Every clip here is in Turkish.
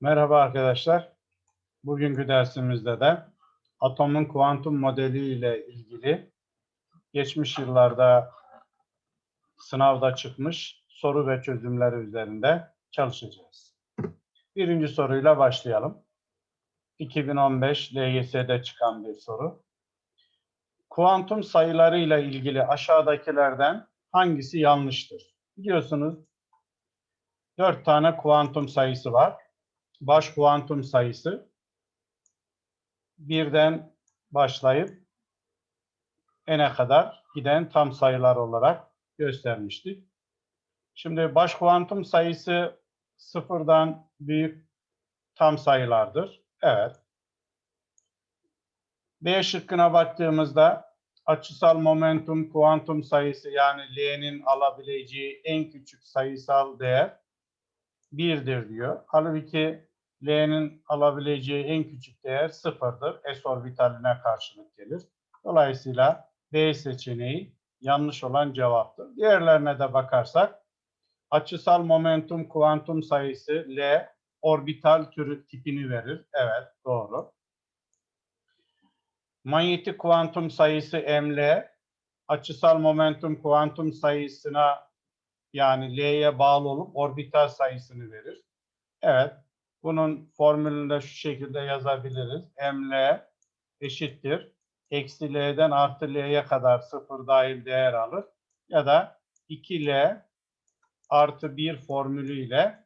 Merhaba arkadaşlar. Bugünkü dersimizde de atomun kuantum modeli ile ilgili geçmiş yıllarda sınavda çıkmış soru ve çözümleri üzerinde çalışacağız. Birinci soruyla başlayalım. 2015 LYS'de çıkan bir soru. Kuantum sayıları ile ilgili aşağıdakilerden hangisi yanlıştır? Biliyorsunuz dört tane kuantum sayısı var baş kuantum sayısı birden başlayıp n'e kadar giden tam sayılar olarak göstermiştik. Şimdi baş kuantum sayısı sıfırdan büyük tam sayılardır. Evet. B şıkkına baktığımızda açısal momentum kuantum sayısı yani L'nin alabileceği en küçük sayısal değer 1'dir diyor. Halbuki L'nin alabileceği en küçük değer sıfırdır. S orbitaline karşılık gelir. Dolayısıyla B seçeneği yanlış olan cevaptır. Diğerlerine de bakarsak açısal momentum kuantum sayısı L orbital türü tipini verir. Evet doğru. Manyetik kuantum sayısı ML açısal momentum kuantum sayısına yani L'ye bağlı olup orbital sayısını verir. Evet. Bunun formülünü de şu şekilde yazabiliriz. ML eşittir. Eksi L'den artı L'ye kadar sıfır dahil değer alır. Ya da 2L artı 1 formülüyle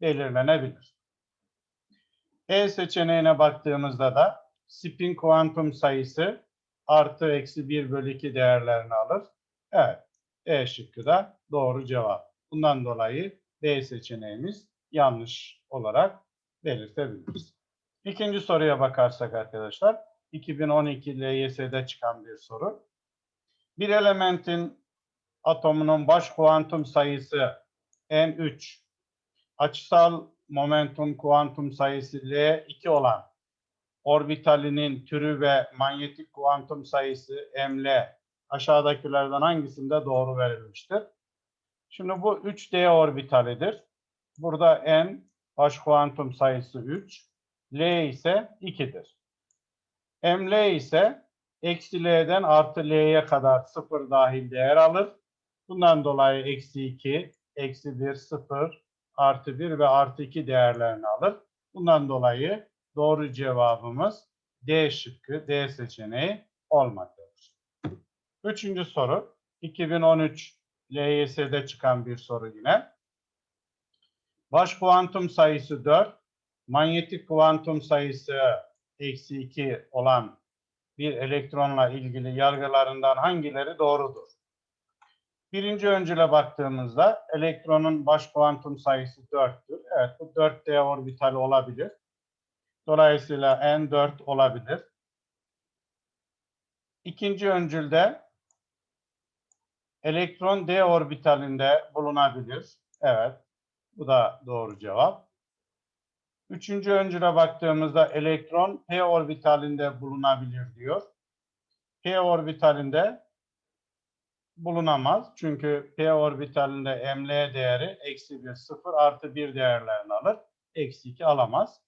belirlenebilir. E seçeneğine baktığımızda da spin kuantum sayısı artı eksi 1 bölü 2 değerlerini alır. Evet. E şıkkı da doğru cevap. Bundan dolayı D seçeneğimiz yanlış olarak belirtebiliriz. İkinci soruya bakarsak arkadaşlar 2012 LYS'de çıkan bir soru. Bir elementin atomunun baş kuantum sayısı N3, açısal momentum kuantum sayısı L2 olan orbitalinin türü ve manyetik kuantum sayısı ML aşağıdakilerden hangisinde doğru verilmiştir? Şimdi bu 3D orbitalidir. Burada n baş kuantum sayısı 3. L ise 2'dir. ML ise eksi L'den artı L'ye kadar 0 dahil değer alır. Bundan dolayı eksi 2, eksi 1, 0, artı 1 ve artı 2 değerlerini alır. Bundan dolayı doğru cevabımız D şıkkı, D seçeneği olmaktadır. Üçüncü soru. 2013 LYS'de çıkan bir soru yine. Baş kuantum sayısı 4, manyetik kuantum sayısı eksi 2 olan bir elektronla ilgili yargılarından hangileri doğrudur? Birinci öncüle baktığımızda elektronun baş kuantum sayısı 4'tür. Evet bu 4D orbitali olabilir. Dolayısıyla N4 olabilir. İkinci öncülde elektron D orbitalinde bulunabilir. Evet. Bu da doğru cevap. Üçüncü öncüle baktığımızda elektron P orbitalinde bulunabilir diyor. P orbitalinde bulunamaz. Çünkü P orbitalinde ML değeri eksi 1, 0 artı 1 değerlerini alır. Eksi 2 alamaz.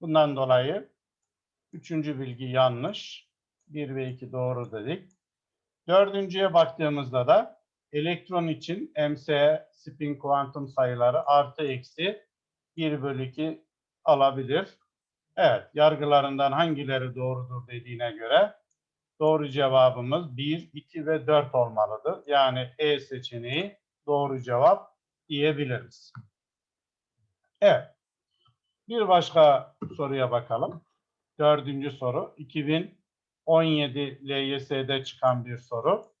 Bundan dolayı üçüncü bilgi yanlış. 1 ve 2 doğru dedik. Dördüncüye baktığımızda da elektron için MC spin kuantum sayıları artı eksi 1 bölü 2 alabilir. Evet, yargılarından hangileri doğrudur dediğine göre doğru cevabımız 1, 2 ve 4 olmalıdır. Yani E seçeneği doğru cevap diyebiliriz. Evet. Bir başka soruya bakalım. Dördüncü soru. 2017 LYS'de çıkan bir soru.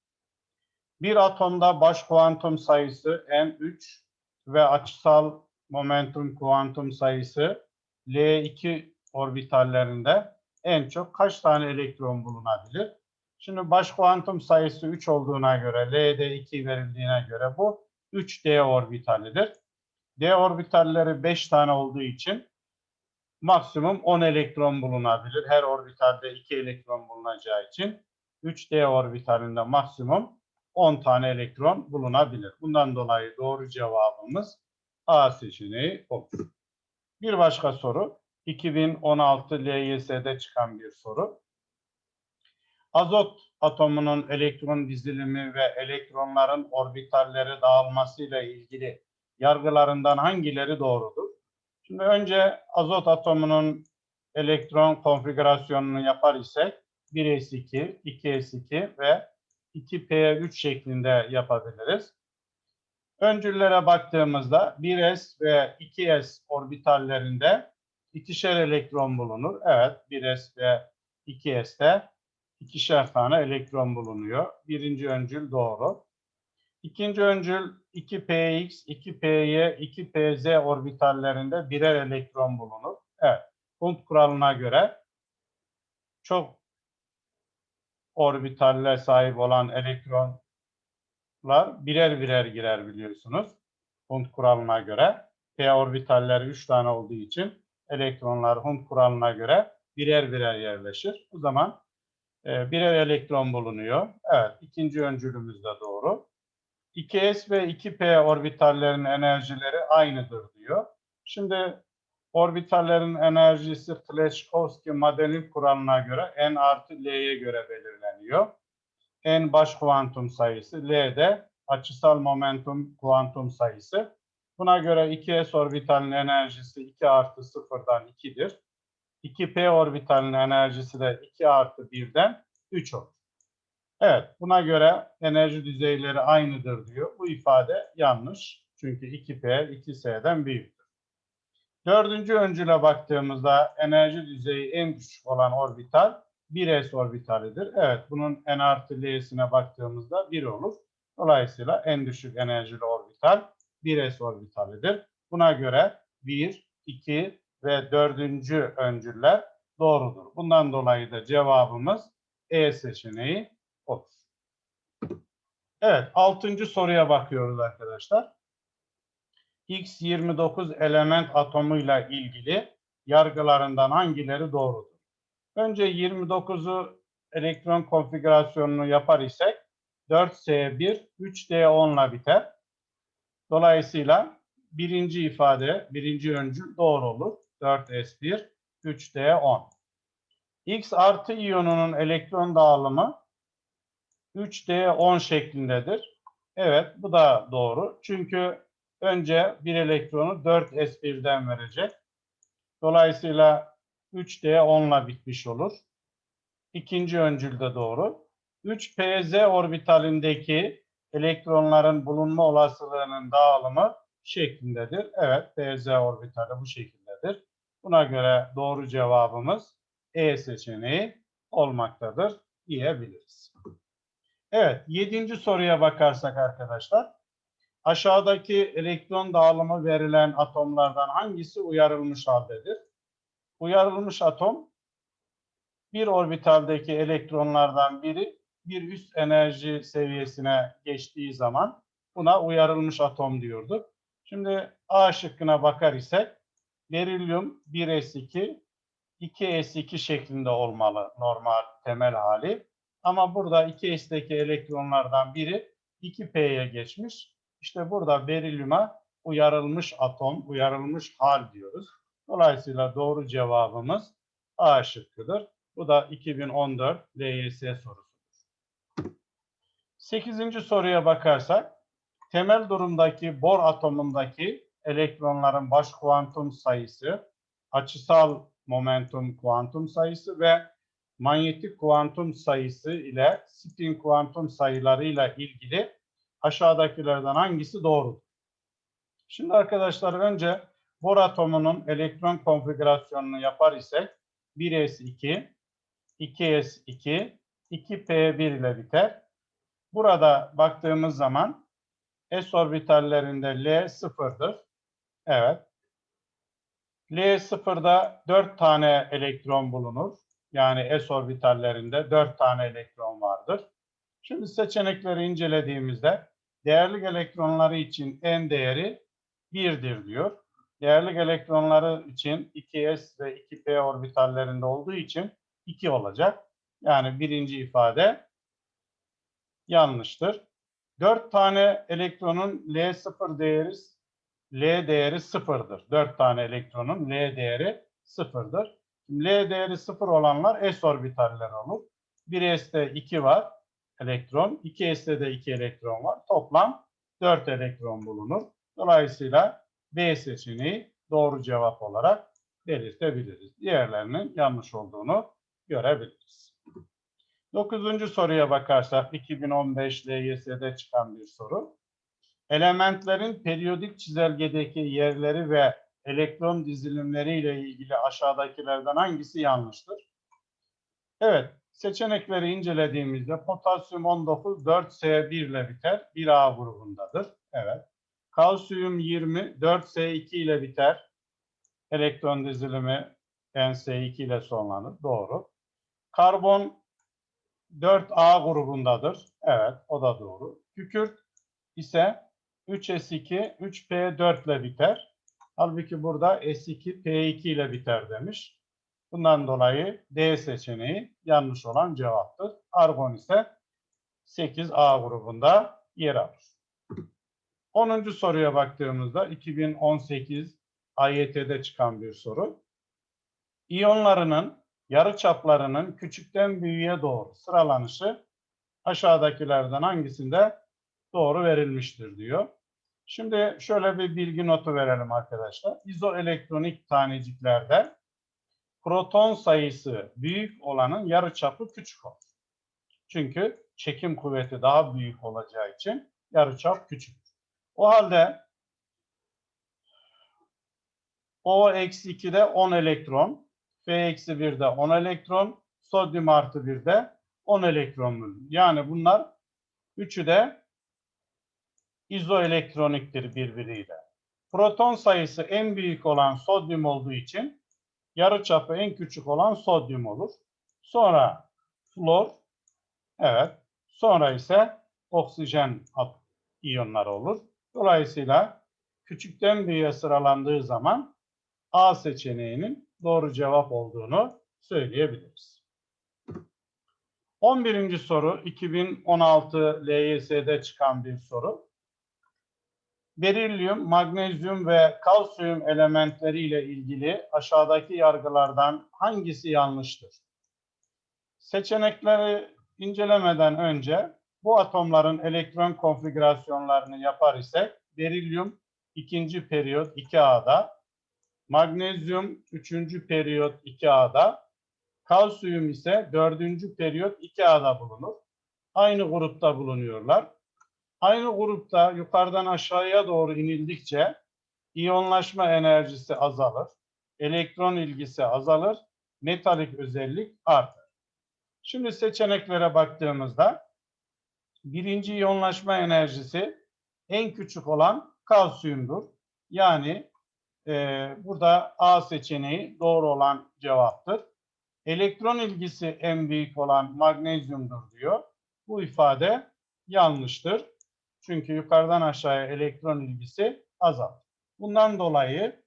Bir atomda baş kuantum sayısı M3 ve açısal momentum kuantum sayısı L2 orbitallerinde en çok kaç tane elektron bulunabilir? Şimdi baş kuantum sayısı 3 olduğuna göre, L'de 2 verildiğine göre bu 3D orbitalidir. D orbitalleri 5 tane olduğu için maksimum 10 elektron bulunabilir. Her orbitalde 2 elektron bulunacağı için 3D orbitalinde maksimum 10 tane elektron bulunabilir. Bundan dolayı doğru cevabımız A seçeneği olur. Bir başka soru. 2016 LYS'de çıkan bir soru. Azot atomunun elektron dizilimi ve elektronların orbitalleri dağılmasıyla ilgili yargılarından hangileri doğrudur? Şimdi önce azot atomunun elektron konfigürasyonunu yapar isek 1s2, 2s2 ve 2p3 şeklinde yapabiliriz. Öncüllere baktığımızda 1s ve 2s orbitallerinde ikişer elektron bulunur. Evet 1s ve 2s'te ikişer tane elektron bulunuyor. Birinci öncül doğru. İkinci öncül 2px, 2py, 2pz orbitallerinde birer elektron bulunur. Evet. Hund kuralına göre çok orbitalle sahip olan elektronlar birer birer girer biliyorsunuz. Hund kuralına göre. P orbitalleri 3 tane olduğu için elektronlar Hund kuralına göre birer birer yerleşir. O zaman e, birer elektron bulunuyor. Evet, ikinci öncülümüz de doğru. 2s ve 2p orbitallerin enerjileri aynıdır diyor. Şimdi orbitallerin enerjisi Fleschkowski-Madelin kuralına göre n artı l'ye göre belirleniyor. n baş kuantum sayısı, l de açısal momentum kuantum sayısı. Buna göre 2s orbitalinin enerjisi 2 artı 0'dan 2'dir. 2p orbitalinin enerjisi de 2 artı 1'den 3 olur. Evet, buna göre enerji düzeyleri aynıdır diyor. Bu ifade yanlış. Çünkü 2p 2s'den büyüktür. Dördüncü öncüle baktığımızda enerji düzeyi en düşük olan orbital 1s orbitalidir. Evet, bunun n artı l'sine baktığımızda 1 olur. Dolayısıyla en düşük enerjili orbital 1s orbitalidir. Buna göre 1, 2 ve dördüncü öncüller doğrudur. Bundan dolayı da cevabımız E seçeneği olur. Evet, altıncı soruya bakıyoruz arkadaşlar. X29 element atomuyla ilgili yargılarından hangileri doğrudur? Önce 29'u elektron konfigürasyonunu yapar isek 4S1, 3D10 ile biter. Dolayısıyla birinci ifade, birinci öncül doğru olur. 4S1, 3D10. X artı iyonunun elektron dağılımı 3D10 şeklindedir. Evet bu da doğru. Çünkü önce bir elektronu 4S1'den verecek. Dolayısıyla 3D10 ile bitmiş olur. İkinci öncül de doğru. 3PZ orbitalindeki elektronların bulunma olasılığının dağılımı şeklindedir. Evet, PZ orbitali bu şekildedir. Buna göre doğru cevabımız E seçeneği olmaktadır diyebiliriz. Evet, yedinci soruya bakarsak arkadaşlar. Aşağıdaki elektron dağılımı verilen atomlardan hangisi uyarılmış haldedir? Uyarılmış atom bir orbitaldeki elektronlardan biri bir üst enerji seviyesine geçtiği zaman buna uyarılmış atom diyorduk. Şimdi A şıkkına bakar isek berilyum 1s2 2s2 şeklinde olmalı normal temel hali. Ama burada 2s'teki elektronlardan biri 2p'ye geçmiş. İşte burada berilyuma uyarılmış atom, uyarılmış hal diyoruz. Dolayısıyla doğru cevabımız A şıkkıdır. Bu da 2014 LYS sorusudur. Sekizinci soruya bakarsak, temel durumdaki bor atomundaki elektronların baş kuantum sayısı, açısal momentum kuantum sayısı ve manyetik kuantum sayısı ile spin kuantum sayılarıyla ilgili aşağıdakilerden hangisi doğrudur? Şimdi arkadaşlar önce bor atomunun elektron konfigürasyonunu yapar isek 1s2, 2s2, 2p1 ile biter. Burada baktığımız zaman s orbitallerinde L sıfırdır. Evet. L sıfırda 4 tane elektron bulunur. Yani s orbitallerinde 4 tane elektron vardır. Şimdi seçenekleri incelediğimizde değerli elektronları için n değeri 1'dir diyor. Değerli elektronları için 2s ve 2p orbitallerinde olduğu için 2 olacak. Yani birinci ifade yanlıştır. 4 tane elektronun L0 değeri L değeri sıfırdır. 4 tane elektronun L değeri sıfırdır. L değeri sıfır olanlar s orbitaller olur. Bir s'te 2 var elektron, 2 s'te de 2 elektron var. Toplam 4 elektron bulunur. Dolayısıyla B seçeneği doğru cevap olarak belirtebiliriz. Diğerlerinin yanlış olduğunu görebiliriz. Dokuzuncu soruya bakarsak 2015 LYS'de çıkan bir soru. Elementlerin periyodik çizelgedeki yerleri ve elektron dizilimleri ile ilgili aşağıdakilerden hangisi yanlıştır? Evet, seçenekleri incelediğimizde potasyum 19 4S1 ile biter. 1A grubundadır. Evet. Kalsiyum 20 4S2 ile biter. Elektron dizilimi NS2 ile sonlanır. Doğru. Karbon 4A grubundadır. Evet, o da doğru. Kükürt ise 3S2, 3P4 ile biter. Halbuki burada S2, P2 ile biter demiş. Bundan dolayı D seçeneği yanlış olan cevaptır. Argon ise 8A grubunda yer alır. 10. soruya baktığımızda 2018 AYT'de çıkan bir soru. İyonlarının yarıçaplarının küçükten büyüğe doğru sıralanışı aşağıdakilerden hangisinde doğru verilmiştir diyor. Şimdi şöyle bir bilgi notu verelim arkadaşlar. İzoelektronik taneciklerde proton sayısı büyük olanın yarıçapı küçük olur. Çünkü çekim kuvveti daha büyük olacağı için yarıçap küçük. O halde O-2'de 10 elektron, F-1'de 10 elektron, sodyum artı 1'de 10 elektron bölünür. Yani bunlar üçü de izoelektroniktir birbiriyle. Proton sayısı en büyük olan sodyum olduğu için yarıçapı en küçük olan sodyum olur. Sonra flor, evet. Sonra ise oksijen iyonları olur. Dolayısıyla küçükten büyüğe sıralandığı zaman A seçeneğinin doğru cevap olduğunu söyleyebiliriz. 11. soru 2016 LYS'de çıkan bir soru. Berilyum, magnezyum ve kalsiyum elementleri ile ilgili aşağıdaki yargılardan hangisi yanlıştır? Seçenekleri incelemeden önce bu atomların elektron konfigürasyonlarını yapar isek berilyum ikinci periyot 2A'da, magnezyum üçüncü periyot 2A'da, kalsiyum ise dördüncü periyot 2A'da bulunur. Aynı grupta bulunuyorlar. Aynı grupta yukarıdan aşağıya doğru inildikçe iyonlaşma enerjisi azalır, elektron ilgisi azalır, metalik özellik artar. Şimdi seçeneklere baktığımızda birinci iyonlaşma enerjisi en küçük olan kalsiyumdur. Yani e, burada A seçeneği doğru olan cevaptır. Elektron ilgisi en büyük olan magnezyumdur diyor. Bu ifade yanlıştır. Çünkü yukarıdan aşağıya elektron ilgisi azalır. Bundan dolayı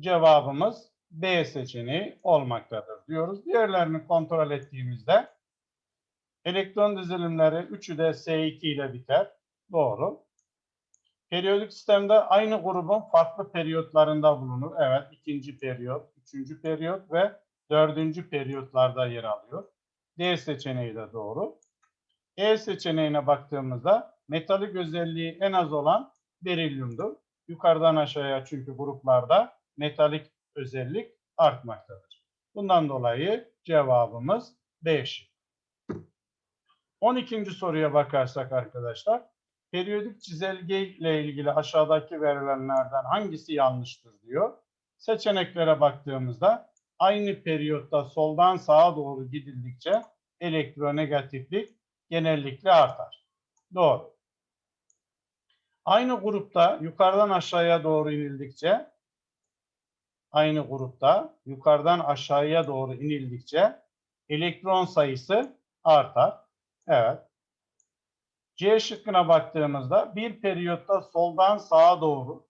cevabımız B seçeneği olmaktadır diyoruz. Diğerlerini kontrol ettiğimizde elektron dizilimleri üçü de S2 ile biter. Doğru. Periyodik sistemde aynı grubun farklı periyotlarında bulunur. Evet, ikinci periyot, üçüncü periyot ve dördüncü periyotlarda yer alıyor. D seçeneği de doğru. E seçeneğine baktığımızda metalik özelliği en az olan berilyumdur. Yukarıdan aşağıya çünkü gruplarda metalik özellik artmaktadır. Bundan dolayı cevabımız B şıkkı. 12. soruya bakarsak arkadaşlar, periyodik çizelge ile ilgili aşağıdaki verilenlerden hangisi yanlıştır diyor. Seçeneklere baktığımızda aynı periyotta soldan sağa doğru gidildikçe elektronegatiflik genellikle artar. Doğru. Aynı grupta yukarıdan aşağıya doğru inildikçe aynı grupta yukarıdan aşağıya doğru inildikçe elektron sayısı artar. Evet. C şıkkına baktığımızda bir periyotta soldan sağa doğru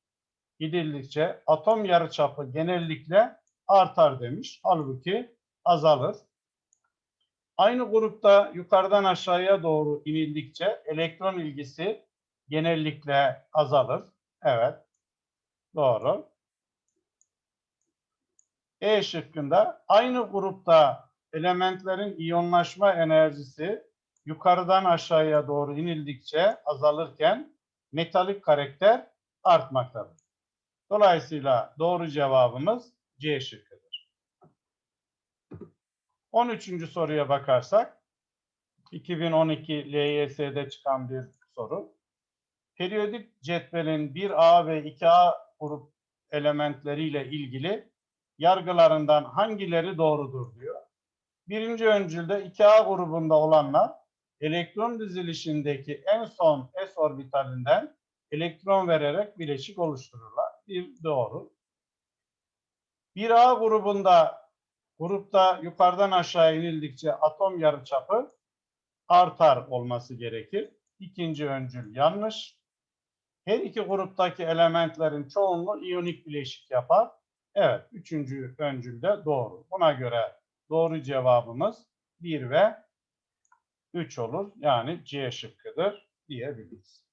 gidildikçe atom yarıçapı genellikle artar demiş. Halbuki azalır. Aynı grupta yukarıdan aşağıya doğru inildikçe elektron ilgisi genellikle azalır. Evet. Doğru. E şıkkında aynı grupta elementlerin iyonlaşma enerjisi yukarıdan aşağıya doğru inildikçe azalırken metalik karakter artmaktadır. Dolayısıyla doğru cevabımız C şıkkıdır. 13. soruya bakarsak 2012 LYS'de çıkan bir soru. Periyodik cetvelin 1A ve 2A grup elementleriyle ilgili yargılarından hangileri doğrudur diyor. Birinci öncülde 2A grubunda olanlar elektron dizilişindeki en son s orbitalinden elektron vererek bileşik oluştururlar. Bir doğru. 1A grubunda grupta yukarıdan aşağı inildikçe atom yarıçapı artar olması gerekir. İkinci öncül yanlış. Her iki gruptaki elementlerin çoğunluğu iyonik bileşik yapar. Evet, üçüncü öncül de doğru. Buna göre doğru cevabımız 1 ve 3 olur. Yani C şıkkıdır diyebiliriz.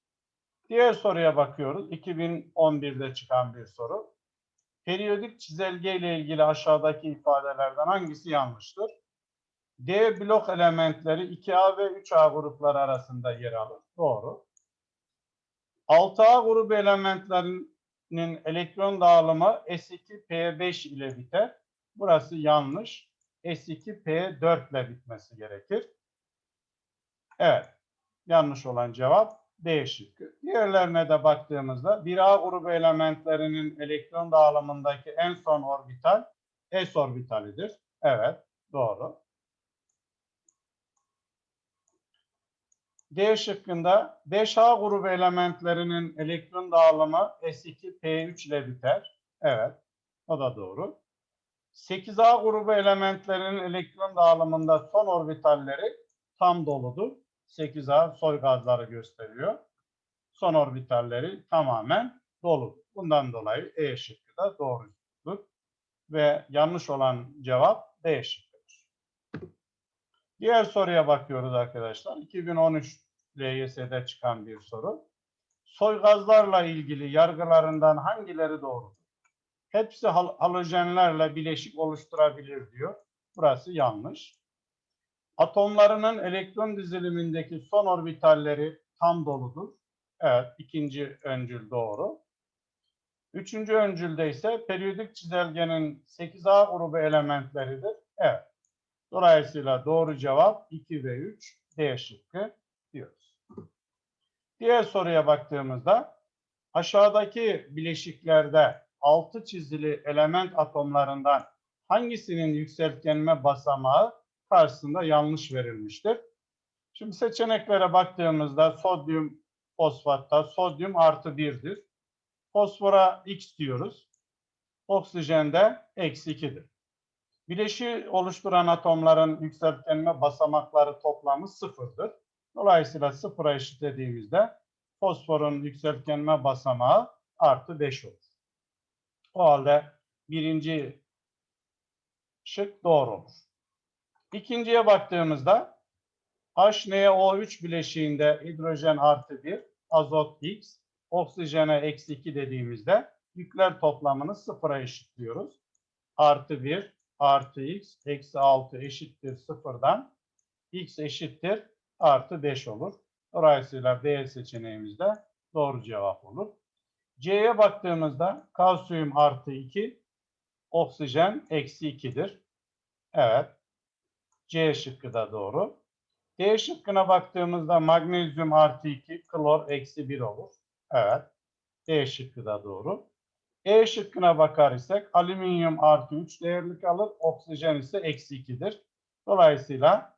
Diğer soruya bakıyoruz. 2011'de çıkan bir soru. Periyodik çizelge ile ilgili aşağıdaki ifadelerden hangisi yanlıştır? D blok elementleri 2A ve 3A grupları arasında yer alır. Doğru. 6A grubu elementlerinin elektron dağılımı S2P5 ile biter. Burası yanlış. S2P4 ile bitmesi gerekir. Evet. Yanlış olan cevap D şıkkı. Diğerlerine de baktığımızda 1A grubu elementlerinin elektron dağılımındaki en son orbital S orbitalidir. Evet. Doğru. D şıkkında 5A grubu elementlerinin elektron dağılımı S2P3 ile biter. Evet. O da doğru. 8A grubu elementlerinin elektron dağılımında son orbitalleri tam doludur. 8A soy gazları gösteriyor. Son orbitalleri tamamen dolu. Bundan dolayı E şıkkı da doğrudur. Ve yanlış olan cevap D şıkkıdır. Diğer soruya bakıyoruz arkadaşlar. 2013 LYS'de çıkan bir soru. Soy gazlarla ilgili yargılarından hangileri doğrudur? Hepsi hal halojenlerle bileşik oluşturabilir diyor. Burası yanlış. Atomlarının elektron dizilimindeki son orbitalleri tam doludur. Evet, ikinci öncül doğru. Üçüncü öncülde ise periyodik çizelgenin 8A grubu elementleridir. Evet. Dolayısıyla doğru cevap 2 ve 3 D şıkkı. Diğer soruya baktığımızda aşağıdaki bileşiklerde altı çizili element atomlarından hangisinin yükseltgenme basamağı karşısında yanlış verilmiştir. Şimdi seçeneklere baktığımızda sodyum fosfatta sodyum artı 1'dir. Fosfora X diyoruz. Oksijende eksi 2'dir. Bileşi oluşturan atomların yükseltgenme basamakları toplamı sıfırdır. Dolayısıyla sıfıra eşitlediğimizde fosforun yükseltgenme basamağı artı 5 olur. O halde birinci şık doğru olur. İkinciye baktığımızda HNO3 bileşiğinde hidrojen artı 1, azot X, oksijene eksi 2 dediğimizde yükler toplamını sıfıra eşitliyoruz. Artı 1, artı X, eksi 6 eşittir sıfırdan. X eşittir artı 5 olur. Dolayısıyla B seçeneğimizde doğru cevap olur. C'ye baktığımızda kalsiyum artı 2, oksijen eksi 2'dir. Evet. C şıkkı da doğru. D şıkkına baktığımızda magnezyum artı 2, klor eksi 1 olur. Evet. D şıkkı da doğru. E şıkkına bakar isek alüminyum artı 3 değerli kalır. Oksijen ise eksi 2'dir. Dolayısıyla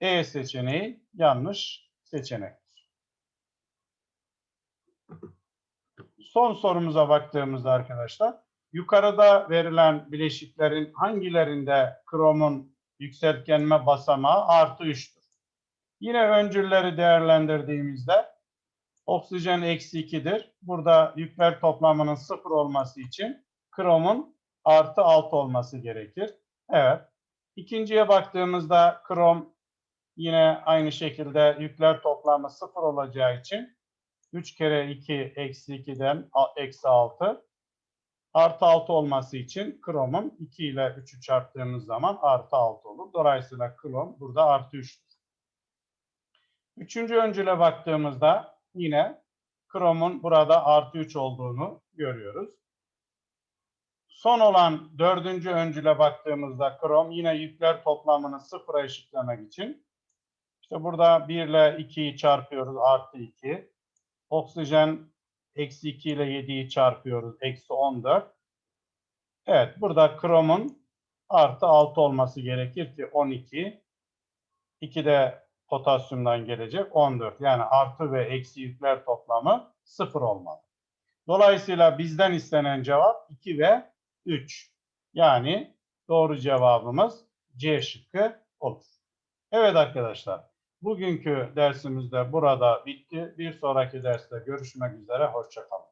E seçeneği yanlış seçenektir. Son sorumuza baktığımızda arkadaşlar yukarıda verilen bileşiklerin hangilerinde kromun yükseltgenme basamağı artı 3'tür. Yine öncülleri değerlendirdiğimizde oksijen eksi 2'dir. Burada yükler toplamının sıfır olması için kromun artı 6 olması gerekir. Evet. İkinciye baktığımızda krom yine aynı şekilde yükler toplamı sıfır olacağı için 3 kere 2 eksi 2'den a- eksi 6. Artı 6 olması için kromun 2 ile 3'ü çarptığımız zaman artı 6 olur. Dolayısıyla krom burada artı 3'tür. Üçüncü öncüle baktığımızda yine kromun burada artı 3 olduğunu görüyoruz. Son olan dördüncü öncüle baktığımızda krom yine yükler toplamını sıfıra eşitlemek için işte burada 1 ile 2'yi çarpıyoruz artı 2. Oksijen eksi 2 ile 7'yi çarpıyoruz eksi 14. Evet burada kromun artı 6 olması gerekir ki 12. 2 de potasyumdan gelecek 14. Yani artı ve eksi yükler toplamı 0 olmalı. Dolayısıyla bizden istenen cevap 2 ve 3. Yani doğru cevabımız C şıkkı olur. Evet arkadaşlar. Bugünkü dersimiz de burada bitti. Bir sonraki derste görüşmek üzere. Hoşçakalın.